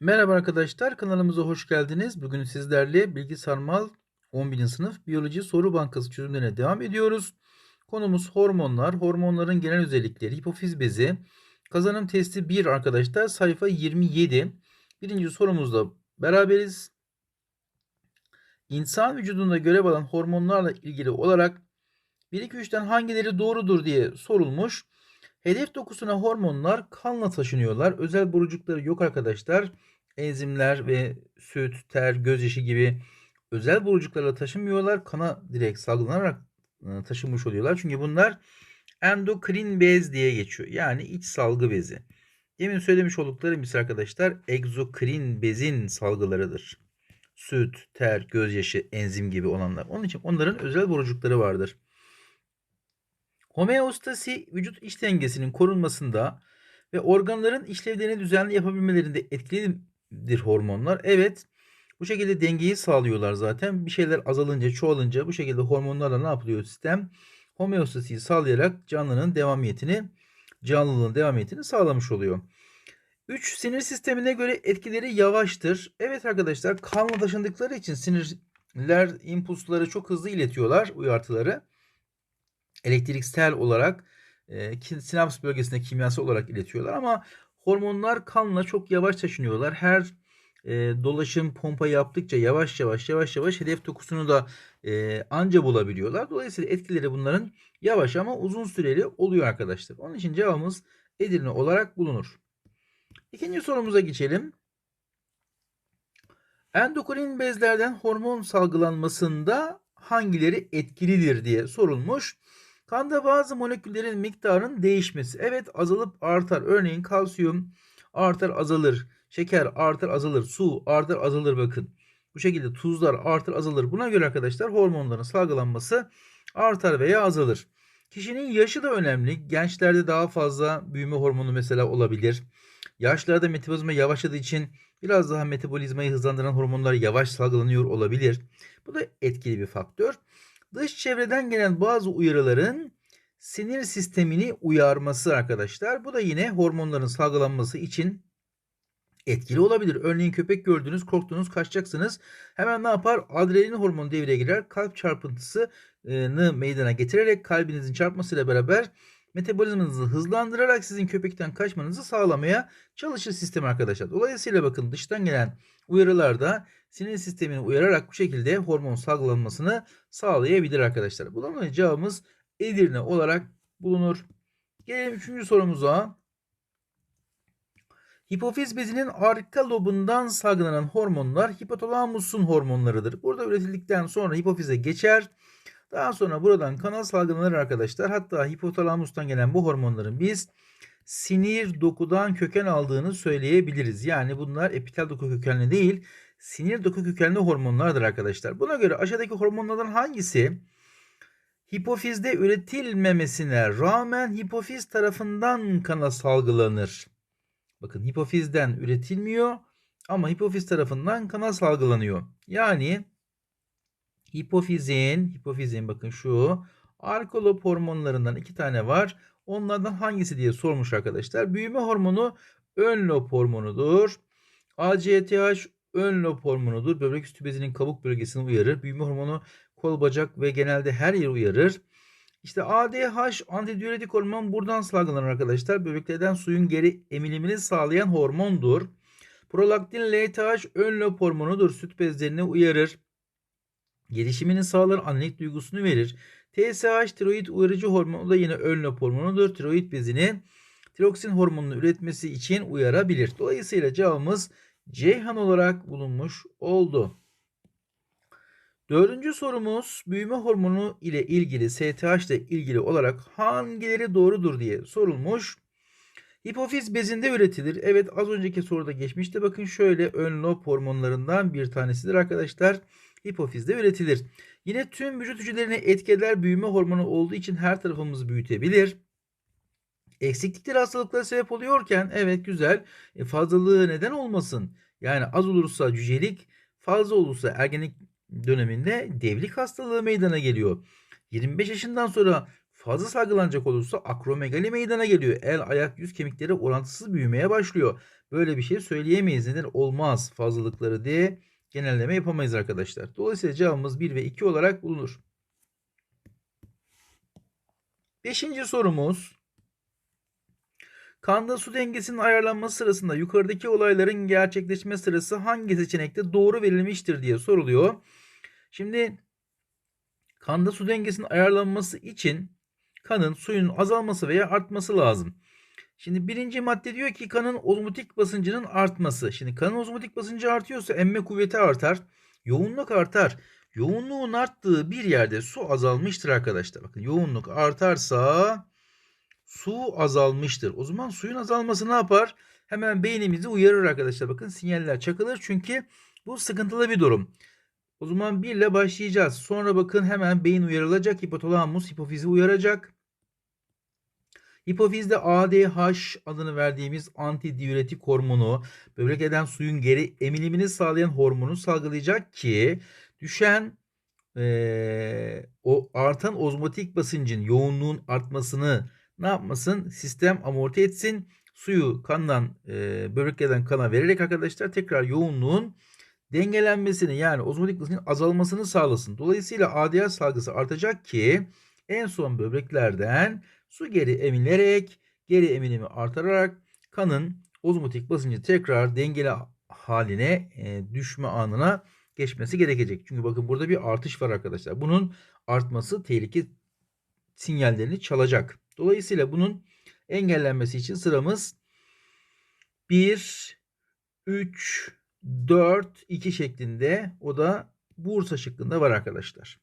Merhaba arkadaşlar, kanalımıza hoş geldiniz. Bugün sizlerle Bilgi Sarmal 11. sınıf Biyoloji Soru Bankası çözümlerine devam ediyoruz. Konumuz hormonlar, hormonların genel özellikleri, hipofiz bezi. Kazanım testi 1 arkadaşlar, sayfa 27. Birinci sorumuzla beraberiz. İnsan vücudunda görev alan hormonlarla ilgili olarak 1-2-3'ten hangileri doğrudur diye sorulmuş. Hedef dokusuna hormonlar kanla taşınıyorlar. Özel borucukları yok arkadaşlar. Enzimler ve süt, ter, gözyaşı gibi özel borucuklarla taşınmıyorlar. Kana direkt salgılanarak e, taşınmış oluyorlar. Çünkü bunlar endokrin bez diye geçiyor. Yani iç salgı bezi. Demin söylemiş olduklarım ise arkadaşlar egzokrin bezin salgılarıdır. Süt, ter, gözyaşı, enzim gibi olanlar. Onun için onların özel borucukları vardır. Homeostasi vücut iç dengesinin korunmasında ve organların işlevlerini düzenli yapabilmelerinde etkilidir hormonlar. Evet bu şekilde dengeyi sağlıyorlar zaten. Bir şeyler azalınca çoğalınca bu şekilde hormonlarla ne yapılıyor sistem? Homeostasiyi sağlayarak canlının devamiyetini canlılığın devamiyetini sağlamış oluyor. 3. Sinir sistemine göre etkileri yavaştır. Evet arkadaşlar kanla taşındıkları için sinirler impulsları çok hızlı iletiyorlar uyartıları elektriksel olarak e, sinaps bölgesine kimyasal olarak iletiyorlar ama hormonlar kanla çok yavaş taşınıyorlar. Her e, dolaşım pompa yaptıkça yavaş yavaş yavaş yavaş hedef dokusunu da e, anca bulabiliyorlar. Dolayısıyla etkileri bunların yavaş ama uzun süreli oluyor arkadaşlar. Onun için cevabımız Edirne olarak bulunur. İkinci sorumuza geçelim. Endokrin bezlerden hormon salgılanmasında hangileri etkilidir diye sorulmuş. Kanda bazı moleküllerin miktarının değişmesi. Evet azalıp artar. Örneğin kalsiyum artar azalır. Şeker artar azalır. Su artar azalır bakın. Bu şekilde tuzlar artar azalır. Buna göre arkadaşlar hormonların salgılanması artar veya azalır. Kişinin yaşı da önemli. Gençlerde daha fazla büyüme hormonu mesela olabilir. Yaşlarda metabolizma yavaşladığı için biraz daha metabolizmayı hızlandıran hormonlar yavaş salgılanıyor olabilir. Bu da etkili bir faktör. Dış çevreden gelen bazı uyarıların sinir sistemini uyarması arkadaşlar. Bu da yine hormonların salgılanması için etkili olabilir. Örneğin köpek gördünüz, korktunuz, kaçacaksınız. Hemen ne yapar? Adrenalin hormonu devreye girer. Kalp çarpıntısını meydana getirerek kalbinizin çarpmasıyla beraber metabolizmanızı hızlandırarak sizin köpekten kaçmanızı sağlamaya çalışır sistem arkadaşlar. Dolayısıyla bakın dıştan gelen uyarılarda sinir sistemini uyararak bu şekilde hormon salgılanmasını sağlayabilir arkadaşlar. Bu dolayı cevabımız Edirne olarak bulunur. Gelelim üçüncü sorumuza. Hipofiz bezinin arka lobundan salgılanan hormonlar hipotalamusun hormonlarıdır. Burada üretildikten sonra hipofize geçer. Daha sonra buradan kanal salgılanır arkadaşlar. Hatta hipotalamustan gelen bu hormonların biz sinir dokudan köken aldığını söyleyebiliriz. Yani bunlar epitel doku kökenli değil, sinir doku kökenli hormonlardır arkadaşlar. Buna göre aşağıdaki hormonlardan hangisi hipofizde üretilmemesine rağmen hipofiz tarafından kana salgılanır? Bakın hipofizden üretilmiyor ama hipofiz tarafından kana salgılanıyor. Yani hipofizin, hipofizin bakın şu arkolop hormonlarından iki tane var. Onlardan hangisi diye sormuş arkadaşlar. Büyüme hormonu ön lob hormonudur. ACTH ön lob hormonudur. Böbrek üstü bezinin kabuk bölgesini uyarır. Büyüme hormonu kol, bacak ve genelde her yeri uyarır. İşte ADH antidiüretik hormon buradan salgılanır arkadaşlar. Böbreklerden suyun geri emilimini sağlayan hormondur. Prolaktin LTH ön lob hormonudur. Süt bezlerini uyarır. Gelişimini sağlar, annelik duygusunu verir. TSH tiroid uyarıcı hormonu da yine ön lob hormonudur. Tiroid bezini tiroksin hormonunu üretmesi için uyarabilir. Dolayısıyla cevabımız Ceyhan olarak bulunmuş oldu. Dördüncü sorumuz büyüme hormonu ile ilgili STH ile ilgili olarak hangileri doğrudur diye sorulmuş. Hipofiz bezinde üretilir. Evet az önceki soruda geçmişti. Bakın şöyle ön lob hormonlarından bir tanesidir arkadaşlar. Hipofizde üretilir. Yine tüm vücut hücrelerini etkiler büyüme hormonu olduğu için her tarafımızı büyütebilir. Eksiklikleri hastalıklara sebep oluyorken evet güzel e, fazlalığı neden olmasın. Yani az olursa cücelik fazla olursa ergenlik döneminde devlik hastalığı meydana geliyor. 25 yaşından sonra fazla salgılanacak olursa akromegali meydana geliyor. El, ayak, yüz kemikleri orantısız büyümeye başlıyor. Böyle bir şey söyleyemeyiz. Neden olmaz fazlalıkları diye genelleme yapamayız arkadaşlar. Dolayısıyla cevabımız 1 ve 2 olarak bulunur. Beşinci sorumuz. Kanda su dengesinin ayarlanması sırasında yukarıdaki olayların gerçekleşme sırası hangi seçenekte doğru verilmiştir diye soruluyor. Şimdi kanda su dengesinin ayarlanması için kanın suyun azalması veya artması lazım. Şimdi birinci madde diyor ki kanın ozmotik basıncının artması. Şimdi kanın ozmotik basıncı artıyorsa emme kuvveti artar. Yoğunluk artar. Yoğunluğun arttığı bir yerde su azalmıştır arkadaşlar. Bakın yoğunluk artarsa su azalmıştır. O zaman suyun azalması ne yapar? Hemen beynimizi uyarır arkadaşlar. Bakın sinyaller çakılır çünkü bu sıkıntılı bir durum. O zaman 1 ile başlayacağız. Sonra bakın hemen beyin uyarılacak. Hipotalamus hipofizi uyaracak. Hipofizde ADH adını verdiğimiz antidiüretik hormonu böbrek eden suyun geri emilimini sağlayan hormonu salgılayacak ki düşen e, o artan ozmotik basıncın yoğunluğun artmasını ne yapmasın? Sistem amorti etsin. Suyu kandan e, böbreklerden kana vererek arkadaşlar tekrar yoğunluğun dengelenmesini yani ozmotik basıncın azalmasını sağlasın. Dolayısıyla ADH salgısı artacak ki en son böbreklerden su geri emilerek geri emilimi artarak kanın ozmotik basıncı tekrar dengeli haline e, düşme anına geçmesi gerekecek. Çünkü bakın burada bir artış var arkadaşlar. Bunun artması tehlike sinyallerini çalacak. Dolayısıyla bunun engellenmesi için sıramız 1, 3, 4, 2 şeklinde o da Bursa şıkkında var arkadaşlar.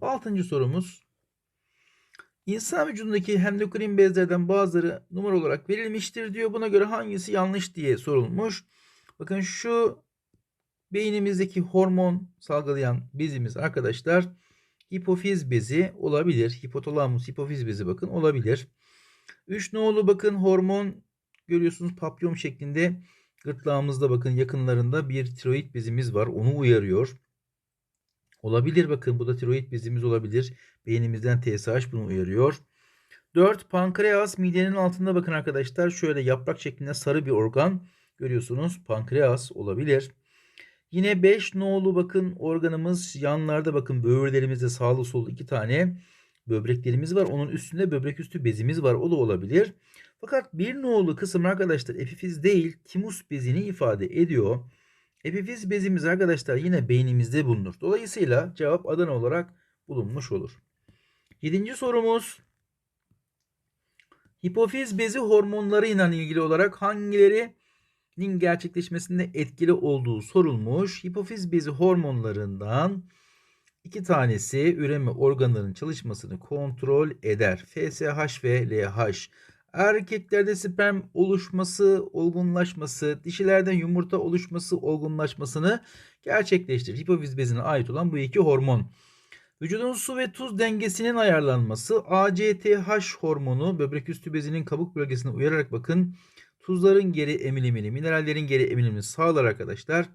Altıncı sorumuz. İnsan vücudundaki endokrin bezlerden bazıları numara olarak verilmiştir diyor. Buna göre hangisi yanlış diye sorulmuş. Bakın şu beynimizdeki hormon salgılayan bezimiz arkadaşlar hipofiz bezi olabilir. Hipotalamus hipofiz bezi bakın olabilir. 3 nolu bakın hormon görüyorsunuz papyon şeklinde gırtlağımızda bakın yakınlarında bir tiroid bezimiz var. Onu uyarıyor. Olabilir bakın bu da tiroid bezimiz olabilir. Beynimizden TSH bunu uyarıyor. 4. Pankreas midenin altında bakın arkadaşlar şöyle yaprak şeklinde sarı bir organ görüyorsunuz. Pankreas olabilir. Yine 5 nolu bakın organımız yanlarda bakın böğürlerimizde sağlı sollu iki tane böbreklerimiz var. Onun üstünde böbrek üstü bezimiz var. O da olabilir. Fakat bir nolu kısım arkadaşlar epifiz değil timus bezini ifade ediyor. Epifiz bezimiz arkadaşlar yine beynimizde bulunur. Dolayısıyla cevap Adana olarak bulunmuş olur. Yedinci sorumuz. Hipofiz bezi hormonları ile ilgili olarak hangilerinin gerçekleşmesinde etkili olduğu sorulmuş. Hipofiz bezi hormonlarından iki tanesi üreme organlarının çalışmasını kontrol eder. FSH ve LH. Erkeklerde sperm oluşması, olgunlaşması, dişilerde yumurta oluşması, olgunlaşmasını gerçekleştirir. Hipofiz bezine ait olan bu iki hormon. Vücudun su ve tuz dengesinin ayarlanması ACTH hormonu böbrek üstü bezinin kabuk bölgesine uyararak bakın tuzların geri emilimini, minerallerin geri emilimini sağlar arkadaşlar.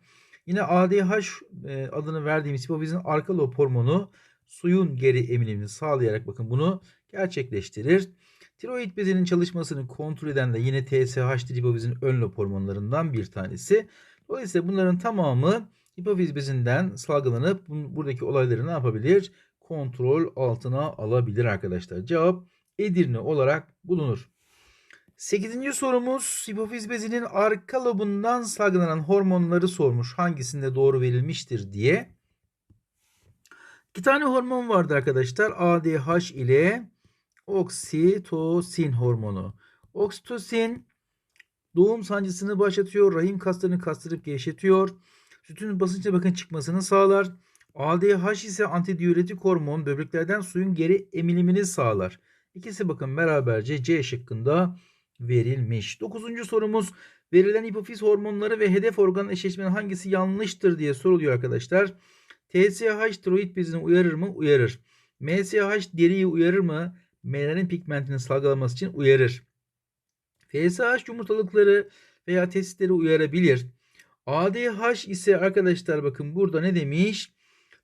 Yine ADH e, adını verdiğimiz hipofizin arka lob hormonu suyun geri emilimini sağlayarak bakın bunu gerçekleştirir. Tiroid bezinin çalışmasını kontrol eden de yine TSH hipofizin ön lob hormonlarından bir tanesi. Dolayısıyla bunların tamamı hipofiz bezinden salgılanıp buradaki olayları ne yapabilir? Kontrol altına alabilir arkadaşlar. Cevap Edirne olarak bulunur. Sekizinci sorumuz hipofiz bezinin arka lobundan salgılanan hormonları sormuş. Hangisinde doğru verilmiştir diye. İki tane hormon vardı arkadaşlar. ADH ile oksitosin hormonu. Oksitosin doğum sancısını başlatıyor. Rahim kaslarını kastırıp gevşetiyor. Sütün basınçla bakın çıkmasını sağlar. ADH ise antidiüretik hormon böbreklerden suyun geri emilimini sağlar. İkisi bakın beraberce C şıkkında verilmiş. Dokuzuncu sorumuz verilen hipofiz hormonları ve hedef organın eşleşmenin hangisi yanlıştır diye soruluyor arkadaşlar. TSH tiroid bezini uyarır mı? Uyarır. MSH deriyi uyarır mı? Melanin pigmentinin salgılanması için uyarır. FSH yumurtalıkları veya testisleri uyarabilir. ADH ise arkadaşlar bakın burada ne demiş?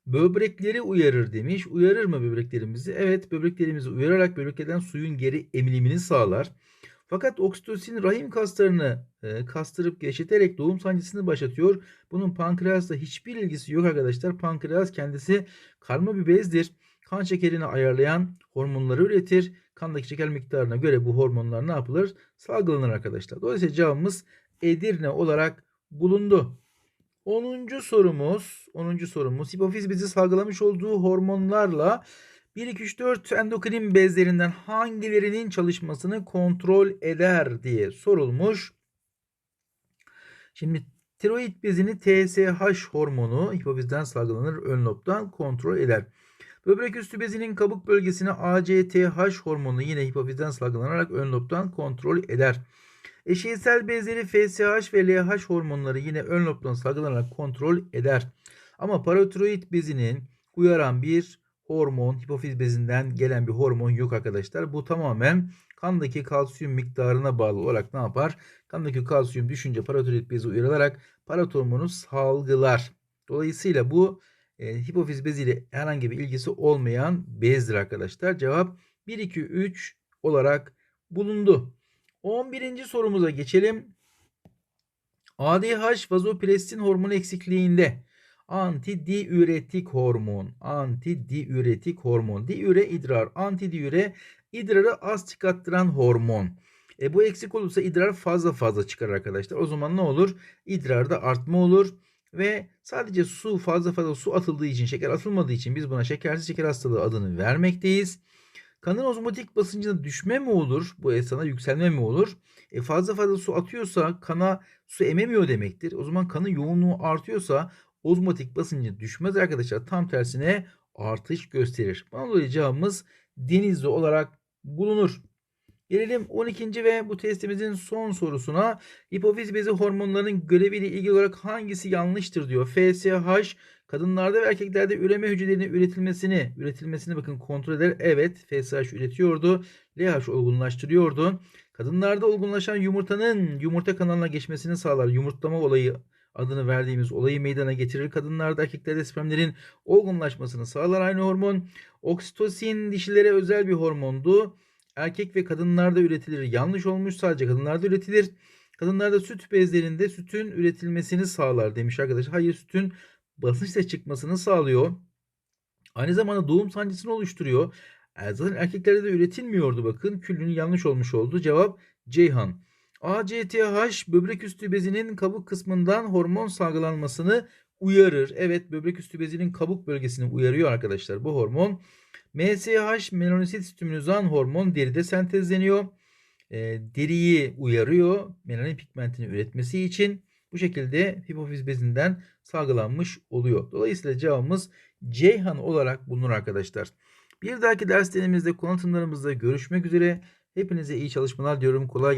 Böbrekleri uyarır demiş. Uyarır mı böbreklerimizi? Evet böbreklerimizi uyararak böbreklerden suyun geri emilimini sağlar. Fakat oksitosin rahim kaslarını e, kastırıp gevşeterek doğum sancısını başlatıyor. Bunun pankreasla hiçbir ilgisi yok arkadaşlar. Pankreas kendisi karma bir bezdir. Kan şekerini ayarlayan hormonları üretir. Kandaki şeker miktarına göre bu hormonlar ne yapılır? Salgılanır arkadaşlar. Dolayısıyla cevabımız Edirne olarak bulundu. 10. sorumuz, 10. sorumuz hipofiz bezi salgılamış olduğu hormonlarla 1 2 3 4 endokrin bezlerinden hangilerinin çalışmasını kontrol eder diye sorulmuş. Şimdi tiroid bezini TSH hormonu hipofizden salgılanır ön lobdan kontrol eder. Böbrek üstü bezinin kabuk bölgesine ACTH hormonu yine hipofizden salgılanarak ön lobdan kontrol eder. Eşeysel bezleri FSH ve LH hormonları yine ön lobdan salgılanarak kontrol eder. Ama paratiroid bezinin uyaran bir hormon, hipofiz bezinden gelen bir hormon yok arkadaşlar. Bu tamamen kandaki kalsiyum miktarına bağlı olarak ne yapar? Kandaki kalsiyum düşünce paratiroid bezi uyarılarak parat hormonu salgılar. Dolayısıyla bu e, hipofiz beziyle herhangi bir ilgisi olmayan bezdir arkadaşlar. Cevap 1, 2, 3 olarak bulundu. 11. sorumuza geçelim. ADH vazopressin hormonu eksikliğinde antidiüretik hormon, antidiüretik hormon, diüre idrar, antidiüre idrarı az çıkarttıran hormon. E bu eksik olursa idrar fazla fazla çıkar arkadaşlar. O zaman ne olur? İdrarda artma olur ve sadece su fazla fazla su atıldığı için, şeker atılmadığı için biz buna şekersiz şeker hastalığı adını vermekteyiz. Kanın ozmotik basıncında düşme mi olur? Bu esnada yükselme mi olur? E fazla fazla su atıyorsa kana su ememiyor demektir. O zaman kanın yoğunluğu artıyorsa ozmotik basıncı düşmez arkadaşlar. Tam tersine artış gösterir. Buna dolayı cevabımız denizli olarak bulunur. Gelelim 12. ve bu testimizin son sorusuna. Hipofiz bezi hormonlarının göreviyle ilgili olarak hangisi yanlıştır diyor. FSH kadınlarda ve erkeklerde üreme hücrelerinin üretilmesini, üretilmesini bakın kontrol eder. Evet FSH üretiyordu. LH olgunlaştırıyordu. Kadınlarda olgunlaşan yumurtanın yumurta kanalına geçmesini sağlar. Yumurtlama olayı adını verdiğimiz olayı meydana getirir. Kadınlarda erkeklerde spermlerin olgunlaşmasını sağlar aynı hormon. Oksitosin dişilere özel bir hormondu. Erkek ve kadınlarda üretilir. Yanlış olmuş sadece kadınlarda üretilir. Kadınlarda süt bezlerinde sütün üretilmesini sağlar demiş arkadaşlar. Hayır sütün basınçla çıkmasını sağlıyor. Aynı zamanda doğum sancısını oluşturuyor. Zaten erkeklerde de üretilmiyordu bakın. Küllünün yanlış olmuş oldu. Cevap Ceyhan. ACTH böbrek üstü bezinin kabuk kısmından hormon salgılanmasını uyarır. Evet böbrek üstü bezinin kabuk bölgesini uyarıyor arkadaşlar bu hormon. MSH melanosit stimülizan hormon deride sentezleniyor. E, deriyi uyarıyor melanin pigmentini üretmesi için. Bu şekilde hipofiz bezinden salgılanmış oluyor. Dolayısıyla cevabımız Ceyhan olarak bulunur arkadaşlar. Bir dahaki derslerimizde konu anlatımlarımızda görüşmek üzere. Hepinize iyi çalışmalar diyorum. Kolay